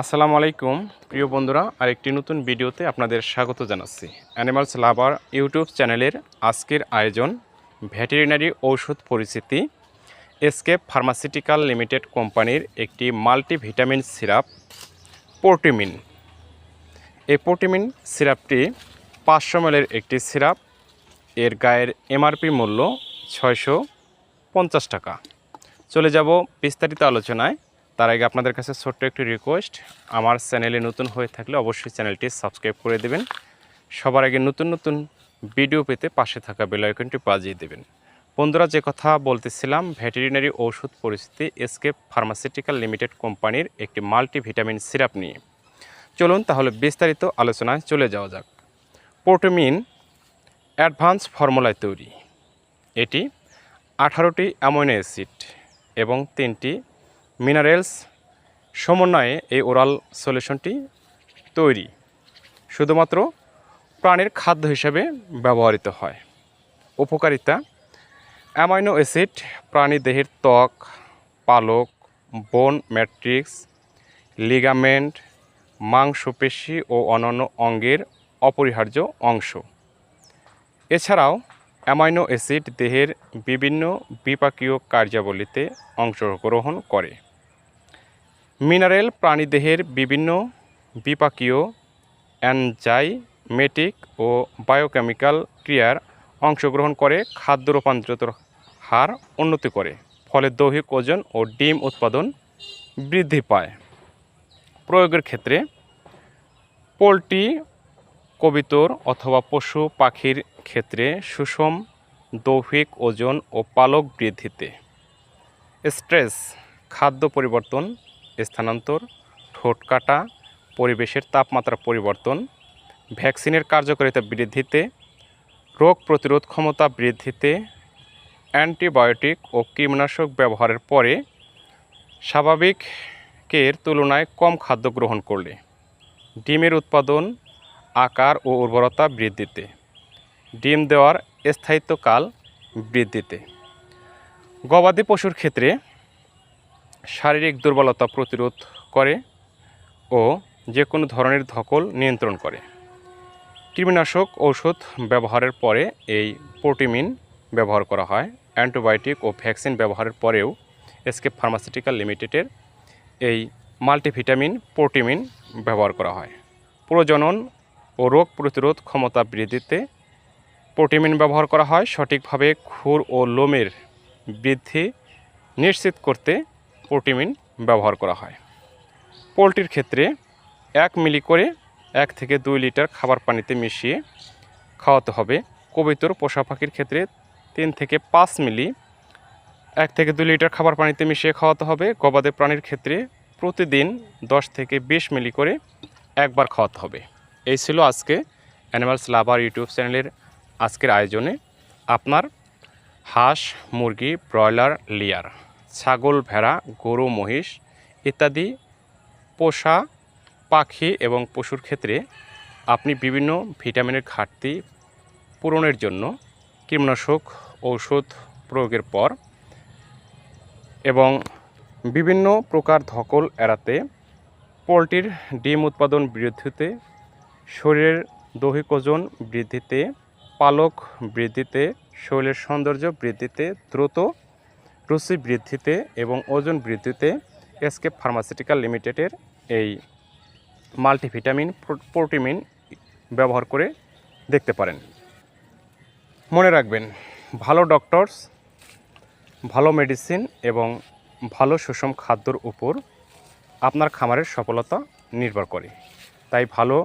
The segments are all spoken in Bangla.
আসসালামু আলাইকুম, প্রিয় বন্ধুরা, আরেকটি নতুন ভিডিওতে আপনাদের স্বাগত জানাচ্ছি। অ্যানিমালস লাভার ইউটিউব চ্যানেলের আজকের আয়োজন, ভেটেরিনারি ঔষধ পরিচিতি এসকেপ ফার্মাসিউটিক্যাল লিমিটেড কোম্পানির একটি মাল্টিভিটামিন সিরাপ পোর্টিমিন এই পোর্টিমিন সিরাপটি পাঁচশো এর একটি সিরাপ, এর গায়ের এমআরপি মূল্য ছয়শো পঞ্চাশ টাকা। চলে যাব বিস্তারিত আলোচনায়। তার আগে আপনাদের কাছে ছোট্ট একটি রিকোয়েস্ট আমার চ্যানেলে নতুন হয়ে থাকলে অবশ্যই চ্যানেলটি সাবস্ক্রাইব করে দেবেন। সবার আগে নতুন নতুন ভিডিও পেতে পাশে থাকা বেল আইকনটি বাজিয়ে দেবেন। বন্ধুরা, যে কথা বলতেছিলাম, ভেটেরিনারি ঔষধ পরিস্থিতি এসকেপ ফার্মাসিউটিক্যাল লিমিটেড কোম্পানির একটি মাল্টিভিটামিন সিরাপ নিয়ে। চলুন তাহলে বিস্তারিত আলোচনায় চলে যাওয়া যাক। পোর্টোমিন অ্যাডভান্স ফর্মুলায় তৈরি। এটি আঠারোটি অ্যামোনো অ্যাসিড এবং তিনটি মিনারেলস সমন্বয়ে এই ওরাল সলিউশনটি তৈরি, শুধুমাত্র প্রাণীর খাদ্য হিসেবে ব্যবহৃত হয়। উপকারিতা, অ্যামাইনো অ্যাসিড, প্রাণী দেহের ত্বক, পালক, বোন ম্যাট্রিক্স, লিগামেন্ট, মাংসপেশি ও অন্যান্য অঙ্গের অপরিহার্য অংশ। এছাড়াও, অ্যামাইনো অ্যাসিড দেহের বিভিন্ন বিপাকীয় কার্যাবলীতে অংশগ্রহণ করে। মিনারেল প্রাণীদেহের বিভিন্ন বিপাকীয় অ্যানজাইমেটিক ও বায়োকেমিক্যাল ক্রিয়ার অংশগ্রহণ করে খাদ্য রূপান্তরিত হার উন্নতি করে, ফলে দৈহিক ওজন ও ডিম উৎপাদন বৃদ্ধি পায়। প্রয়োগের ক্ষেত্রে পোলট্রি, কবিতর অথবা পশু পাখির ক্ষেত্রে সুষম দৈহিক ওজন ও পালক বৃদ্ধিতে স্ট্রেস, খাদ্য পরিবর্তন স্থানান্তর, ঠোঁট কাটা, পরিবেশের তাপমাত্রা পরিবর্তন, ভ্যাকসিনের কার্যকারিতা বৃদ্ধিতে, রোগ প্রতিরোধ ক্ষমতা বৃদ্ধিতে, অ্যান্টিবায়োটিক ও কীটনাশক ব্যবহারের পরে স্বাভাবিকের তুলনায় কম খাদ্য গ্রহণ করলে ডিমের উৎপাদন, আকার ও উর্বরতা বৃদ্ধিতে, ডিম দেওয়ার স্থায়িত্বকাল বৃদ্ধিতে। গবাদি পশুর ক্ষেত্রে শারীরিক দুর্বলতা প্রতিরোধ করে ও যে কোনো ধরনের ধকল নিয়ন্ত্রণ করে। কীটনাশক ঔষধ ব্যবহারের পরে এই প্রোটিমিন ব্যবহার করা হয়। অ্যান্টিবায়োটিক ও ভ্যাকসিন ব্যবহারের পরেও এসকেপ ফার্মাসিউটিক্যাল লিমিটেডের এই মাল্টিভিটামিন প্রোটিমিন ব্যবহার করা হয়। প্রজনন ও রোগ প্রতিরোধ ক্ষমতা বৃদ্ধিতে প্রোটিমিন ব্যবহার করা হয়। সঠিকভাবে খুর ও লোমের বৃদ্ধি নিশ্চিত করতে প্রোটিমিন ব্যবহার করা হয়। পোলট্রির ক্ষেত্রে এক মিলি করে এক থেকে দুই লিটার খাবার পানিতে মিশিয়ে খাওয়াতে হবে। কবিতর পোষা পাখির ক্ষেত্রে তিন থেকে পাঁচ মিলি এক থেকে দুই লিটার খাবার পানিতে মিশিয়ে খাওয়াতে হবে। গবাদি প্রাণীর ক্ষেত্রে প্রতিদিন দশ থেকে বিশ মিলি করে একবার খাওয়াতে হবে। এই ছিল আজকে অ্যানিমালস লাভার ইউটিউব চ্যানেলের আজকের আয়োজনে। আপনার হাঁস, মুরগি, ব্রয়লার, লিয়ার। ছাগল, ভেড়া, গরু, মহিষ ইত্যাদি পোষা পাখি এবং পশুর ক্ষেত্রে আপনি বিভিন্ন ভিটামিনের ঘাটতি পূরণের জন্য কীটনাশক ঔষধ প্রয়োগের পর এবং বিভিন্ন প্রকার ধকল এড়াতে পোলট্রির ডিম উৎপাদন বৃদ্ধিতে, শরীরের দৈহিক ওজন বৃদ্ধিতে, পালক বৃদ্ধিতে, শরীরের সৌন্দর্য বৃদ্ধিতে দ্রুত রুচি বৃদ্ধিতে এবং ওজন বৃদ্ধিতে এসকেপ ফার্মাসিউটিক্যাল লিমিটেডের এই মাল্টিভিটামিন প্রোটিমিন ব্যবহার করে দেখতে পারেন। মনে রাখবেন, ভালো ডক্টরস, ভালো মেডিসিন এবং ভালো সুষম খাদ্যর উপর আপনার খামারের সফলতা নির্ভর করে। তাই ভালো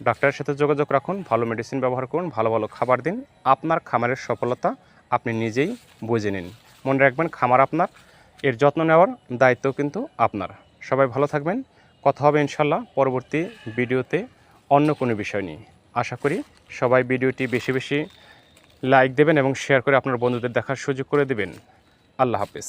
ডাক্তারের সাথে যোগাযোগ রাখুন, ভালো মেডিসিন ব্যবহার করুন, ভালো ভালো খাবার দিন, আপনার খামারের সফলতা আপনি নিজেই বুঝে নিন। মনে রাখবেন, খামার আপনার, এর যত্ন নেওয়ার দায়িত্ব কিন্তু আপনার। সবাই ভালো থাকবেন, কথা হবে ইনশাল্লাহ পরবর্তী ভিডিওতে অন্য কোনো বিষয় নিয়ে। আশা করি সবাই ভিডিওটি বেশি বেশি লাইক দেবেন এবং শেয়ার করে আপনার বন্ধুদের দেখার সুযোগ করে দেবেন। আল্লাহ হাফিজ।